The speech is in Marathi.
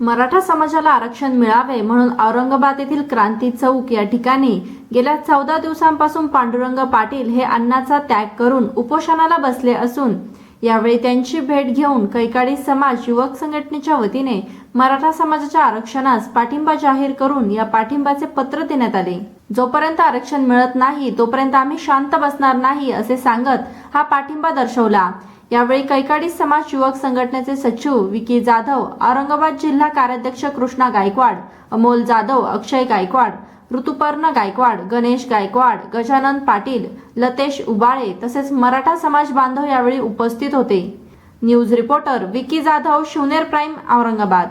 मराठा समाजाला आरक्षण मिळावे म्हणून औरंगाबाद येथील क्रांती चौक या ठिकाणी गेल्या चौदा दिवसांपासून पांडुरंग पाटील हे अन्नाचा त्याग करून उपोषणाला बसले असून यावेळी त्यांची भेट घेऊन कैकाडी समाज युवक संघटनेच्या वतीने मराठा समाजाच्या आरक्षणास पाठिंबा जाहीर करून या पाठिंबाचे पत्र देण्यात आले. जोपर्यंत आरक्षण मिळत नाही तोपर्यंत आम्ही शांत बसणार नाही असे सांगत हा पाठिंबा दर्शवला. यावेळी कैकाडी समाज युवक संघटनेचे सचिव विकी जाधव औरंगाबाद जिल्हा कार्याध्यक्ष कृष्णा गायकवाड अमोल जाधव अक्षय गायकवाड ऋतुपर्ण गायकवाड गणेश गायकवाड गजानन पाटील लतेश उबाळे तसेच मराठा समाज बांधव यावेळी उपस्थित होते. News reporter Vicky Jadhav Shivner prime Aurangabad.